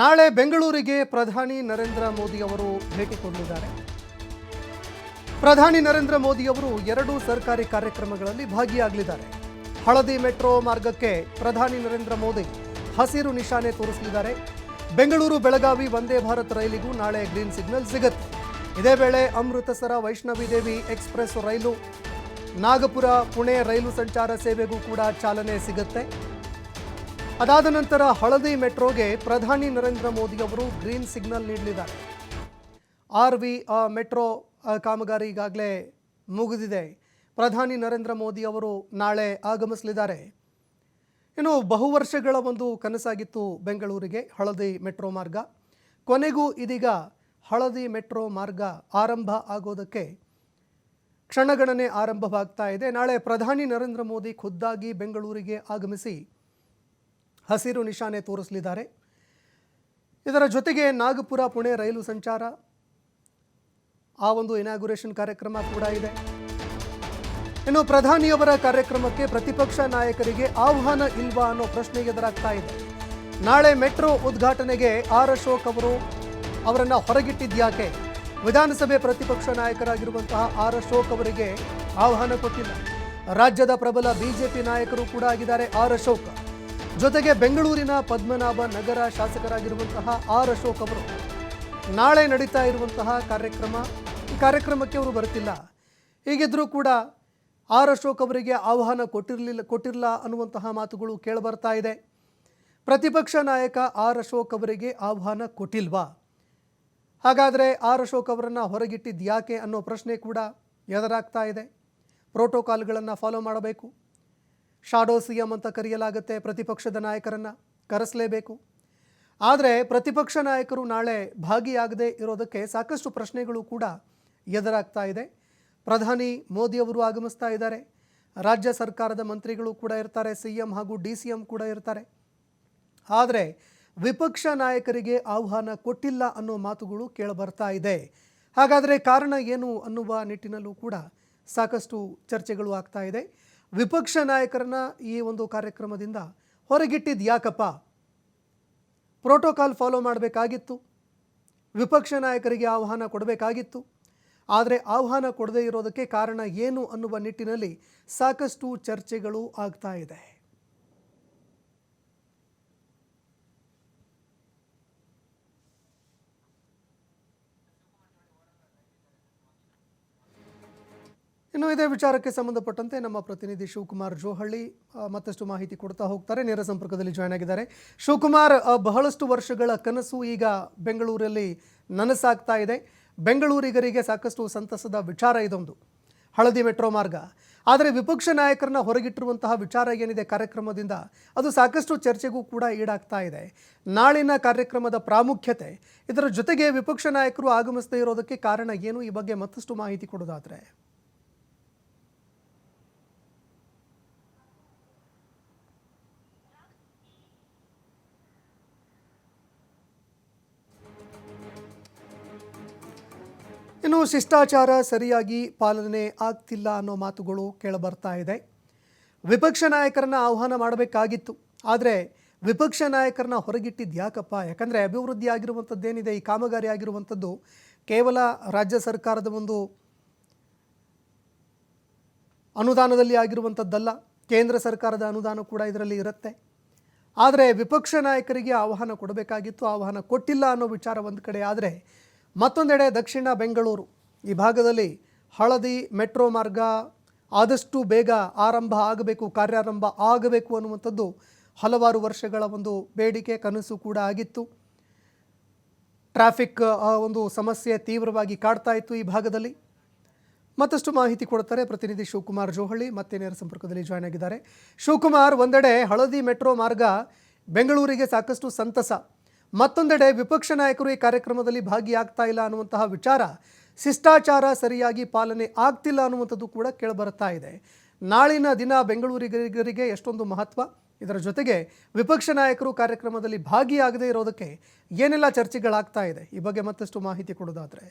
ನಾಳೆ ಬೆಂಗಳೂರಿಗೆ ಪ್ರಧಾನಿ ನರೇಂದ್ರ ಮೋದಿ ಅವರು ಭೇಟಿ ಕೊಡಲಿದ್ದಾರೆ. ಪ್ರಧಾನಿ ನರೇಂದ್ರ ಮೋದಿ ಅವರು ಎರಡು ಸರ್ಕಾರಿ ಕಾರ್ಯಕ್ರಮಗಳಲ್ಲಿ ಭಾಗಿಯಾಗಲಿದ್ದಾರೆ. ಹಳದಿ ಮೆಟ್ರೋ ಮಾರ್ಗಕ್ಕೆ ಪ್ರಧಾನಿ ನರೇಂದ್ರ ಮೋದಿ ಹಸಿರು ನಿಶಾನೆ ತೋರಿಸಲಿದ್ದಾರೆ. ಬೆಂಗಳೂರು ಬೆಳಗಾವಿ ವಂದೇ ಭಾರತ್ ರೈಲಿಗೂ ನಾಳೆ ಗ್ರೀನ್ ಸಿಗ್ನಲ್ ಸಿಗುತ್ತೆ. ಇದೇ ವೇಳೆ ಅಮೃತಸರ ವೈಷ್ಣವಿ ದೇವಿ ಎಕ್ಸ್ಪ್ರೆಸ್ ರೈಲು, ನಾಗಪುರ ಪುಣೆ ರೈಲು ಸಂಚಾರ ಸೇವೆಗೂ ಕೂಡ ಚಾಲನೆ ಸಿಗುತ್ತೆ. ಅದಾದ ನಂತರ ಹಳದಿ ಮೆಟ್ರೋಗೆ ಪ್ರಧಾನಿ ನರೇಂದ್ರ ಮೋದಿ ಅವರು ಗ್ರೀನ್ ಸಿಗ್ನಲ್ ನೀಡಲಿದ್ದಾರೆ. ಆರ್ ವಿ ಮೆಟ್ರೋ ಕಾಮಗಾರಿ ಈಗಾಗಲೇ ಮುಗಿದಿದೆ. ಪ್ರಧಾನಿ ನರೇಂದ್ರ ಮೋದಿ ಅವರು ನಾಳೆ ಆಗಮಿಸಲಿದ್ದಾರೆ. ಇನ್ನು ಬಹುವರ್ಷಗಳ ಒಂದು ಕನಸಾಗಿತ್ತು ಬೆಂಗಳೂರಿಗೆ ಹಳದಿ ಮೆಟ್ರೋ ಮಾರ್ಗ. ಕೊನೆಗೂ ಇದೀಗ ಹಳದಿ ಮೆಟ್ರೋ ಮಾರ್ಗ ಆರಂಭ ಆಗೋದಕ್ಕೆ ಕ್ಷಣಗಣನೆ ಆರಂಭವಾಗ್ತಾ ಇದೆ. ನಾಳೆ ಪ್ರಧಾನಿ ನರೇಂದ್ರ ಮೋದಿ ಖುದ್ದಾಗಿ ಬೆಂಗಳೂರಿಗೆ ಆಗಮಿಸಿ ಹಸಿರು ನಿಶಾನೆ ತೋರಿಸಲಿದ್ದಾರೆ. ಇದರ ಜೊತೆಗೆ ನಾಗಪುರ ಪುಣೆ ರೈಲು ಸಂಚಾರ, ಆ ಒಂದು ಇನಾಗುರೇಷನ್ ಕಾರ್ಯಕ್ರಮ ಕೂಡ ಇದೆ. ಇನ್ನು ಪ್ರಧಾನಿಯವರ ಕಾರ್ಯಕ್ರಮಕ್ಕೆ ಪ್ರತಿಪಕ್ಷ ನಾಯಕರಿಗೆ ಆಹ್ವಾನ ಇಲ್ವಾ ಅನ್ನೋ ಪ್ರಶ್ನೆ ಎದುರಾಗ್ತಾ ಇದೆ. ನಾಳೆ ಮೆಟ್ರೋ ಉದ್ಘಾಟನೆಗೆ ಆರ್ ಅಶೋಕ್ ಅವರು ಅವರನ್ನು ಹೊರಗಿಟ್ಟಿದ್ಯಾಕೆ? ವಿಧಾನಸಭೆ ಪ್ರತಿಪಕ್ಷ ನಾಯಕರಾಗಿರುವಂತಹ ಆರ್ ಅಶೋಕ್ ಅವರಿಗೆ ಆಹ್ವಾನ ಕೊಟ್ಟಿಲ್ಲ. ರಾಜ್ಯದ ಪ್ರಬಲ ಬಿಜೆಪಿ ನಾಯಕರು ಕೂಡ ಆಗಿದ್ದಾರೆ ಆರ್ ಅಶೋಕ್. ಜೊತೆಗೆ ಬೆಂಗಳೂರಿನ ಪದ್ಮನಾಭ ನಗರ ಶಾಸಕರಾಗಿರುವಂತಹ ಆರ್ ಅಶೋಕ್ ಅವರು ನಾಳೆ ನಡೀತಾ ಇರುವಂತಹ ಕಾರ್ಯಕ್ರಮ. ಈ ಕಾರ್ಯಕ್ರಮಕ್ಕೆ ಅವರು ಬರುತ್ತಿಲ್ಲ. ಹೀಗಿದ್ರೂ ಕೂಡ ಆರ್ ಅಶೋಕ್ ಅವರಿಗೆ ಆಹ್ವಾನ ಕೊಟ್ಟಿರಲಿಲ್ಲ ಕೊಟ್ಟಿರಲ್ಲ ಅನ್ನುವಂತಹ ಮಾತುಗಳು ಕೇಳಿಬರ್ತಾ ಇದೆ. ಪ್ರತಿಪಕ್ಷ ನಾಯಕ ಆರ್ ಅಶೋಕ್ ಅವರಿಗೆ ಆಹ್ವಾನ ಕೊಟ್ಟಿಲ್ವಾ? ಹಾಗಾದರೆ ಆರ್ ಅಶೋಕ್ ಅವರನ್ನು ಹೊರಗಿಟ್ಟಿದ್ದು ಯಾಕೆ ಅನ್ನೋ ಪ್ರಶ್ನೆ ಕೂಡ ಎದುರಾಗ್ತಾ ಇದೆ. ಪ್ರೋಟೋಕಾಲ್ಗಳನ್ನು ಫಾಲೋ ಮಾಡಬೇಕು. ಶಾಡೋ ಸಿ ಎಂ ಅಂತ ಕರೆಯಲಾಗುತ್ತೆ ಪ್ರತಿಪಕ್ಷದ ನಾಯಕರನ್ನು. ಕರೆಸಲೇಬೇಕು. ಆದರೆ ಪ್ರತಿಪಕ್ಷ ನಾಯಕರು ನಾಳೆ ಭಾಗಿಯಾಗದೇ ಇರೋದಕ್ಕೆ ಸಾಕಷ್ಟು ಪ್ರಶ್ನೆಗಳು ಕೂಡ ಎದುರಾಗ್ತಾ ಇದೆ. ಪ್ರಧಾನಿ ಮೋದಿಯವರು ಆಗಮಿಸ್ತಾ ಇದ್ದಾರೆ. ರಾಜ್ಯ ಸರ್ಕಾರದ ಮಂತ್ರಿಗಳು ಕೂಡ ಇರ್ತಾರೆ ಸಿ ಎಂ ಹಾಗೂ ಡಿ ಸಿ ಎಂ ಕೂಡ ಇರ್ತಾರೆ. ಆದರೆ ವಿಪಕ್ಷ ನಾಯಕರಿಗೆ ಆಹ್ವಾನ ಕೊಟ್ಟಿಲ್ಲ ಅನ್ನೋ ಮಾತುಗಳು ಕೇಳಬರ್ತಾ ಇದೆ. ಹಾಗಾದರೆ ಕಾರಣ ಏನು ಅನ್ನುವ ನಿಟ್ಟಿನಲ್ಲೂ ಕೂಡ ಸಾಕಷ್ಟು ಚರ್ಚೆಗಳು ಆಗ್ತಾ ಇದೆ. ವಿಪಕ್ಷ ನಾಯಕರನ್ನ ಈ ಒಂದು ಕಾರ್ಯಕ್ರಮದಿಂದ ಹೊರಗಿಟ್ಟಿದ್ದು ಯಾಕಪ್ಪ? ಪ್ರೋಟೋಕಾಲ್ ಫಾಲೋ ಮಾಡಬೇಕಾಗಿತ್ತು. ವಿಪಕ್ಷ ನಾಯಕರಿಗೆ ಆಹ್ವಾನ ಕೊಡಬೇಕಾಗಿತ್ತು. ಆದರೆ ಆಹ್ವಾನ ಕೊಡದೇ ಇರೋದಕ್ಕೆ ಕಾರಣ ಏನು ಅನ್ನುವ ನಿಟ್ಟಿನಲ್ಲಿ ಸಾಕಷ್ಟು ಚರ್ಚೆಗಳು ಆಗ್ತಾ ಇದೆ. ಇನ್ನು ಇದೇ ವಿಚಾರಕ್ಕೆ ಸಂಬಂಧಪಟ್ಟಂತೆ ನಮ್ಮ ಪ್ರತಿನಿಧಿ ಶಿವಕುಮಾರ್ ಜೋಹಳ್ಳಿ ಮತ್ತಷ್ಟು ಮಾಹಿತಿ ಕೊಡ್ತಾ ಹೋಗ್ತಾರೆ. ನೇರ ಸಂಪರ್ಕದಲ್ಲಿ ಜಾಯ್ನ್ ಆಗಿದ್ದಾರೆ. ಶಿವಕುಮಾರ್ ಬಹಳಷ್ಟು ವರ್ಷಗಳ ಕನಸು ಈಗ ಬೆಂಗಳೂರಲ್ಲಿ ನನಸಾಗ್ತಾ ಇದೆ. ಬೆಂಗಳೂರಿಗರಿಗೆ ಸಾಕಷ್ಟು ಸಂತಸದ ವಿಚಾರ ಇದೊಂದು. ಹಳದಿ ಮೆಟ್ರೋ ಮಾರ್ಗ. ಆದರೆ ವಿಪಕ್ಷ ನಾಯಕರನ್ನ ಹೊರಗಿಟ್ಟಿರುವಂತಹ ವಿಚಾರ ಏನಿದೆ ಕಾರ್ಯಕ್ರಮದಿಂದ, ಅದು ಸಾಕಷ್ಟು ಚರ್ಚೆಗೂ ಕೂಡ ಈಡಾಗ್ತಾ ಇದೆ. ನಾಳಿನ ಕಾರ್ಯಕ್ರಮದ ಪ್ರಾಮುಖ್ಯತೆ, ಇದರ ಜೊತೆಗೆ ವಿಪಕ್ಷ ನಾಯಕರು ಆಗಮಿಸದೇ ಇರೋದಕ್ಕೆ ಕಾರಣ ಏನು? ಈ ಬಗ್ಗೆ ಮತ್ತಷ್ಟು ಮಾಹಿತಿ ಕೊಡೋದಾದ್ರೆ. ಇನ್ನು ಶಿಷ್ಟಾಚಾರ ಸರಿಯಾಗಿ ಪಾಲನೆ ಆಗ್ತಿಲ್ಲ ಅನ್ನೋ ಮಾತುಗಳು ಕೇಳಬರ್ತಾ ಇದೆ. ವಿಪಕ್ಷ ನಾಯಕರನ್ನ ಆಹ್ವಾನ ಮಾಡಬೇಕಾಗಿತ್ತು. ಆದರೆ ವಿಪಕ್ಷ ನಾಯಕರನ್ನ ಹೊರಗಿಟ್ಟಿದ್ದು ಯಾಕಪ್ಪ? ಯಾಕಂದರೆ ಅಭಿವೃದ್ಧಿ ಆಗಿರುವಂಥದ್ದೇನಿದೆ ಈ ಕಾಮಗಾರಿ ಆಗಿರುವಂಥದ್ದು ಕೇವಲ ರಾಜ್ಯ ಸರ್ಕಾರದ ಒಂದು ಅನುದಾನದಲ್ಲಿ ಆಗಿರುವಂಥದ್ದಲ್ಲ. ಕೇಂದ್ರ ಸರ್ಕಾರದ ಅನುದಾನ ಕೂಡ ಇದರಲ್ಲಿ ಇರುತ್ತೆ. ಆದರೆ ವಿಪಕ್ಷ ನಾಯಕರಿಗೆ ಆಹ್ವಾನ ಕೊಡಬೇಕಾಗಿತ್ತು. ಆಹ್ವಾನ ಕೊಟ್ಟಿಲ್ಲ ಅನ್ನೋ ವಿಚಾರ ಒಂದು ಕಡೆ. ಆದರೆ ಮತ್ತೊಂದೆಡೆ ದಕ್ಷಿಣ ಬೆಂಗಳೂರು. ಈ ಭಾಗದಲ್ಲಿ ಹಳದಿ ಮೆಟ್ರೋ ಮಾರ್ಗ ಆದಷ್ಟು ಬೇಗ ಆರಂಭ ಆಗಬೇಕು, ಕಾರ್ಯಾರಂಭ ಆಗಬೇಕು ಅನ್ನುವಂಥದ್ದು ಹಲವಾರು ವರ್ಷಗಳ ಒಂದು ಬೇಡಿಕೆ, ಕನಸು ಕೂಡ ಆಗಿತ್ತು. ಟ್ರಾಫಿಕ್ ಒಂದು ಸಮಸ್ಯೆ ತೀವ್ರವಾಗಿ ಕಾಡ್ತಾ ಇತ್ತು ಈ ಭಾಗದಲ್ಲಿ. ಮತ್ತಷ್ಟು ಮಾಹಿತಿ ಕೊಡ್ತಾರೆ ಪ್ರತಿನಿಧಿ ಶಿವಕುಮಾರ್ ಜೋಹಳ್ಳಿ. ಮತ್ತೆ ನೇರ ಸಂಪರ್ಕದಲ್ಲಿ ಜಾಯ್ನ್ ಆಗಿದ್ದಾರೆ. ಶಿವಕುಮಾರ್, ಒಂದೆಡೆ ಹಳದಿ ಮೆಟ್ರೋ ಮಾರ್ಗ ಬೆಂಗಳೂರಿಗೆ ಸಾಕಷ್ಟು ಸಂತಸ. ಮತ್ತೊಂದೆಡೆ ವಿಪಕ್ಷ ನಾಯಕರು ಈ ಕಾರ್ಯಕ್ರಮದಲ್ಲಿ ಭಾಗಿಯಾಗ್ತಾ ಇಲ್ಲ ಅನ್ನುವಂತಹ ವಿಚಾರ, ಶಿಷ್ಟಾಚಾರ ಸರಿಯಾಗಿ ಪಾಲನೆ ಆಗ್ತಿಲ್ಲ ಅನ್ನುವಂಥದ್ದು ಕೂಡ ಕೇಳಿಬರ್ತಾ ಇದೆ. ನಾಳಿನ ದಿನ ಬೆಂಗಳೂರಿಗರಿಗೆ ಎಷ್ಟೊಂದು ಮಹತ್ವ? ಇದರ ಜೊತೆಗೆ ವಿಪಕ್ಷ ನಾಯಕರು ಕಾರ್ಯಕ್ರಮದಲ್ಲಿ ಭಾಗಿಯಾಗದೇ ಇರೋದಕ್ಕೆ ಏನೆಲ್ಲ ಚರ್ಚೆಗಳಾಗ್ತಾ ಇದೆ? ಈ ಬಗ್ಗೆ ಮತ್ತಷ್ಟು ಮಾಹಿತಿ ಕೊಡೋದಾದ್ರೆ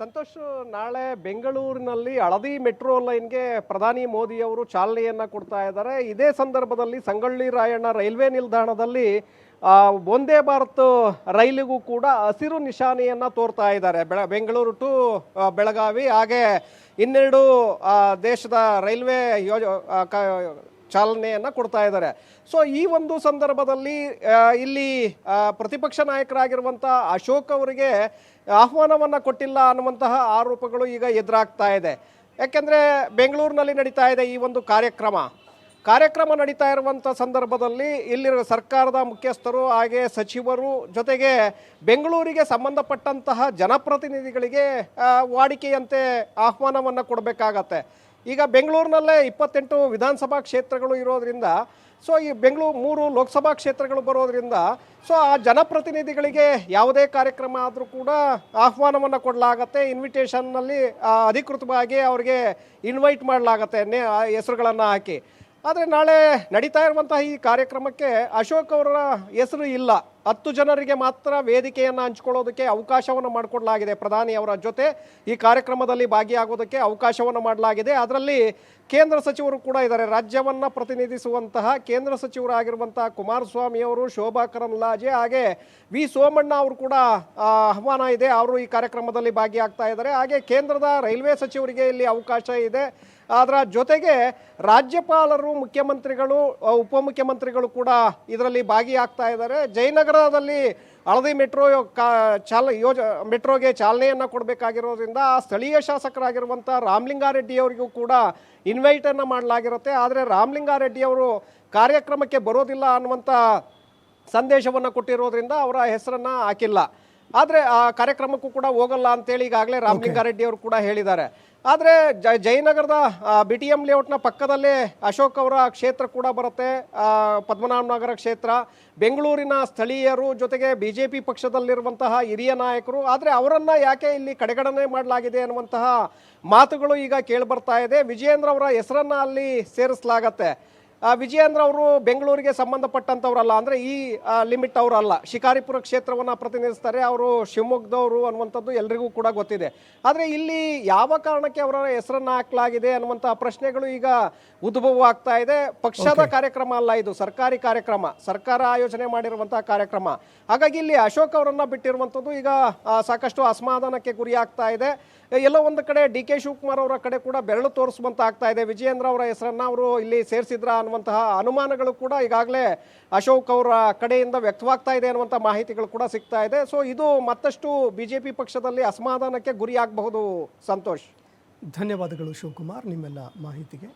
ಸಂತೋಷ್, ನಾಳೆ ಬೆಂಗಳೂರಿನಲ್ಲಿ ಹಳದಿ ಮೆಟ್ರೋ ಲೈನ್ಗೆ ಪ್ರಧಾನಿ ಮೋದಿ ಅವರು ಚಾಲನೆಯನ್ನ ಕೊಡ್ತಾ ಇದ್ದಾರೆ. ಇದೇ ಸಂದರ್ಭದಲ್ಲಿ ಸಂಗೊಳ್ಳಿ ರಾಯಣ್ಣ ರೈಲ್ವೆ ನಿಲ್ದಾಣದಲ್ಲಿ ವಂದೇ ಭಾರತ್ ರೈಲಿಗೂ ಕೂಡ ಹಸಿರು ನಿಶಾನೆಯನ್ನ ತೋರ್ತಾ ಇದ್ದಾರೆ. ಬೆಳ, ಬೆಂಗಳೂರು ಟು ಬೆಳಗಾವಿ. ಹಾಗೆ ಇನ್ನೆರಡು ದೇಶದ ರೈಲ್ವೆ ಯೋಜ ಚಾಲನೆಯನ್ನ ಕೊಡ್ತಾ ಇದ್ದಾರೆ. ಸೊ ಈ ಒಂದು ಸಂದರ್ಭದಲ್ಲಿ ಇಲ್ಲಿ ಪ್ರತಿಪಕ್ಷ ನಾಯಕರಾಗಿರುವಂಥ ಅಶೋಕ್ ಅವರಿಗೆ ಆಹ್ವಾನವನ್ನು ಕೊಟ್ಟಿಲ್ಲ ಅನ್ನುವಂತಹ ಆರೋಪಗಳು ಈಗ ಎದುರಾಗ್ತಾ ಇದೆ. ಯಾಕೆಂದರೆ ಬೆಂಗಳೂರಿನಲ್ಲಿ ನಡೀತಾ ಇದೆ ಈ ಒಂದು ಕಾರ್ಯಕ್ರಮ. ಕಾರ್ಯಕ್ರಮ ನಡೀತಾ ಇರುವಂಥ ಸಂದರ್ಭದಲ್ಲಿ ಇಲ್ಲಿರುವ ಸರ್ಕಾರದ ಮುಖ್ಯಸ್ಥರು ಹಾಗೆ ಸಚಿವರು ಜೊತೆಗೆ ಬೆಂಗಳೂರಿಗೆ ಸಂಬಂಧಪಟ್ಟಂತಹ ಜನಪ್ರತಿನಿಧಿಗಳಿಗೆ ವಾಡಿಕೆಯಂತೆ ಆಹ್ವಾನವನ್ನು ಕೊಡಬೇಕಾಗತ್ತೆ. ಈಗ ಬೆಂಗಳೂರಿನಲ್ಲೇ ಇಪ್ಪತ್ತೆಂಟು ವಿಧಾನಸಭಾ ಕ್ಷೇತ್ರಗಳು ಇರೋದ್ರಿಂದ, ಸೊ ಈ ಬೆಂಗಳೂರು ಮೂರು ಲೋಕಸಭಾ ಕ್ಷೇತ್ರಗಳು ಬರೋದ್ರಿಂದ, ಸೊ ಆ ಜನಪ್ರತಿನಿಧಿಗಳಿಗೆ ಯಾವುದೇ ಕಾರ್ಯಕ್ರಮ ಆದರೂ ಕೂಡ ಆಹ್ವಾನವನ್ನು ಕೊಡಲಾಗತ್ತೆ. ಇನ್ವಿಟೇಷನ್ನಲ್ಲಿ ಅಧಿಕೃತವಾಗಿ ಅವರಿಗೆ ಇನ್ವೈಟ್ ಮಾಡಲಾಗತ್ತೆ ಹೆಸರುಗಳನ್ನು ಹಾಕಿ. ಆದರೆ ನಾಳೆ ನಡೀತಾ ಇರುವಂತಹ ಈ ಕಾರ್ಯಕ್ರಮಕ್ಕೆ ಅಶೋಕ್ ಅವರ ಹೆಸರು ಇಲ್ಲ. ಹತ್ತು ಜನರಿಗೆ ಮಾತ್ರ ವೇದಿಕೆಯನ್ನು ಹಂಚ್ಕೊಳ್ಳೋದಕ್ಕೆ ಅವಕಾಶವನ್ನು ಮಾಡಿಕೊಡಲಾಗಿದೆ. ಪ್ರಧಾನಿ ಅವರ ಜೊತೆ ಈ ಕಾರ್ಯಕ್ರಮದಲ್ಲಿ ಭಾಗಿಯಾಗೋದಕ್ಕೆ ಅವಕಾಶವನ್ನು ಮಾಡಲಾಗಿದೆ. ಅದರಲ್ಲಿ ಕೇಂದ್ರ ಸಚಿವರು ಕೂಡ ಇದ್ದಾರೆ. ರಾಜ್ಯವನ್ನು ಪ್ರತಿನಿಧಿಸುವಂತಹ ಕೇಂದ್ರ ಸಚಿವರಾಗಿರುವಂತಹ ಕುಮಾರಸ್ವಾಮಿ ಅವರು, ಶೋಭಾ ಕರಂದ್ಲಾಜೆ ಹಾಗೆ ವಿ ಸೋಮಣ್ಣ ಅವರು ಕೂಡ ಆಹ್ವಾನ ಇದೆ. ಅವರು ಈ ಕಾರ್ಯಕ್ರಮದಲ್ಲಿ ಭಾಗಿಯಾಗ್ತಾ ಇದ್ದಾರೆ. ಹಾಗೆ ಕೇಂದ್ರದ ರೈಲ್ವೆ ಸಚಿವರಿಗೆ ಇಲ್ಲಿ ಅವಕಾಶ ಇದೆ. ಅದರ ಜೊತೆಗೆ ರಾಜ್ಯಪಾಲರು, ಮುಖ್ಯಮಂತ್ರಿಗಳು, ಉಪಮುಖ್ಯಮಂತ್ರಿಗಳು ಕೂಡ ಇದರಲ್ಲಿ ಭಾಗಿಯಾಗ್ತಾ ಇದ್ದಾರೆ. ಜಯನಗರದಲ್ಲಿ ಹಳದಿ ಮೆಟ್ರೋ ಕಾ ಚಾಲ ಯೋಜ ಮೆಟ್ರೋಗೆ ಚಾಲನೆಯನ್ನು ಕೊಡಬೇಕಾಗಿರೋದ್ರಿಂದ ಆ ಸ್ಥಳೀಯ ಶಾಸಕರಾಗಿರುವಂಥ ರಾಮಲಿಂಗಾರೆಡ್ಡಿ ಅವರಿಗೂ ಕೂಡ ಇನ್ವೈಟನ್ನು ಮಾಡಲಾಗಿರುತ್ತೆ. ಆದರೆ ರಾಮಲಿಂಗಾರೆಡ್ಡಿ ಅವರು ಕಾರ್ಯಕ್ರಮಕ್ಕೆ ಬರೋದಿಲ್ಲ ಅನ್ನುವಂಥ ಸಂದೇಶವನ್ನು ಕೊಟ್ಟಿರೋದ್ರಿಂದ ಅವರ ಹೆಸರನ್ನು ಹಾಕಿಲ್ಲ. ಆದರೆ ಆ ಕಾರ್ಯಕ್ರಮಕ್ಕೂ ಕೂಡ ಹೋಗಲ್ಲ ಅಂತೇಳಿ ಈಗಾಗಲೇ ರಾಮಲಿಂಗಾರೆಡ್ಡಿ ಅವರು ಕೂಡ ಹೇಳಿದ್ದಾರೆ. ಆದರೆ ಜ ಜಯನಗರದ ಬಿ ಟಿ ಎಂ ಲೇಔಟ್ನ ಪಕ್ಕದಲ್ಲೇ ಅಶೋಕ್ ಅವರ ಕ್ಷೇತ್ರ ಕೂಡ ಬರುತ್ತೆ. ಪದ್ಮನಾಭ ಪದ್ಮನಾಭನಗರ ಕ್ಷೇತ್ರ, ಬೆಂಗಳೂರಿನ ಸ್ಥಳೀಯರು ಜೊತೆಗೆ ಬಿ ಜೆ ಪಿ ಪಕ್ಷದಲ್ಲಿರುವಂತಹ ಹಿರಿಯ ನಾಯಕರು, ಆದರೆ ಅವರನ್ನು ಯಾಕೆ ಇಲ್ಲಿ ಕಡೆಗಣನೆ ಮಾಡಲಾಗಿದೆ ಅನ್ನುವಂತಹ ಮಾತುಗಳು ಈಗ ಕೇಳಿಬರ್ತಾ ಇದೆ. ವಿಜಯೇಂದ್ರ ಅವರ ಹೆಸರನ್ನು ಅಲ್ಲಿ ಸೇರಿಸಲಾಗತ್ತೆ. ವಿಜಯೇಂದ್ರ ಅವರು ಬೆಂಗಳೂರಿಗೆ ಸಂಬಂಧಪಟ್ಟಂಥವ್ರಲ್ಲ ಅಂದರೆ ಈ ಲಿಮಿಟ್ ಅವರಲ್ಲ. ಶಿಕಾರಿಪುರ ಕ್ಷೇತ್ರವನ್ನು ಪ್ರತಿನಿಧಿಸ್ತಾರೆ ಅವರು ಶಿವಮೊಗ್ಗದವರು ಅನ್ನುವಂಥದ್ದು ಎಲ್ರಿಗೂ ಕೂಡ ಗೊತ್ತಿದೆ. ಆದರೆ ಇಲ್ಲಿ ಯಾವ ಕಾರಣಕ್ಕೆ ಅವರ ಹೆಸರನ್ನು ಹಾಕಲಾಗಿದೆ ಅನ್ನುವಂಥ ಪ್ರಶ್ನೆಗಳು ಈಗ ಉದ್ಭವ ಆಗ್ತಾ ಇದೆ. ಪಕ್ಷದ ಕಾರ್ಯಕ್ರಮ ಅಲ್ಲ ಇದು ಸರ್ಕಾರಿ ಕಾರ್ಯಕ್ರಮ ಸರ್ಕಾರ ಆಯೋಜನೆ ಮಾಡಿರುವಂತಹ ಕಾರ್ಯಕ್ರಮ. ಹಾಗಾಗಿ ಇಲ್ಲಿ ಅಶೋಕ್ ಅವರನ್ನು ಬಿಟ್ಟಿರುವಂಥದ್ದು ಈಗ ಸಾಕಷ್ಟು ಅಸಮಾಧಾನಕ್ಕೆ ಗುರಿ ಆಗ್ತಾ ಇದೆ. ಎಲ್ಲೋ ಒಂದು ಕಡೆ ಡಿ ಕೆ ಶಿವಕುಮಾರ್ ಅವರ ಕಡೆ ಕೂಡ ಬೆರಳು ತೋರಿಸುವಂತ ಆಗ್ತಾ ಇದೆ. ವಿಜಯೇಂದ್ರ ಅವರ ಹೆಸರನ್ನ ಅವರು ಇಲ್ಲಿ ಸೇರಿಸಿದ್ರ ಅನ್ನುವಂತಹ ಅನುಮಾನಗಳು ಕೂಡ ಈಗಾಗಲೇ ಅಶೋಕ್ ಅವರ ಕಡೆಯಿಂದ ವ್ಯಕ್ತವಾಗ್ತಾ ಇದೆ ಅನ್ನುವಂಥ ಮಾಹಿತಿಗಳು ಕೂಡ ಸಿಗ್ತಾ ಇದೆ. ಸೊ ಇದು ಮತ್ತಷ್ಟು ಬಿಜೆಪಿ ಪಕ್ಷದಲ್ಲಿ ಅಸಮಾಧಾನಕ್ಕೆ ಗುರಿಯಾಗಬಹುದು, ಸಂತೋಷ್. ಧನ್ಯವಾದಗಳು ಶಿವಕುಮಾರ್, ನಿಮ್ಮೆಲ್ಲ ಮಾಹಿತಿಗೆ.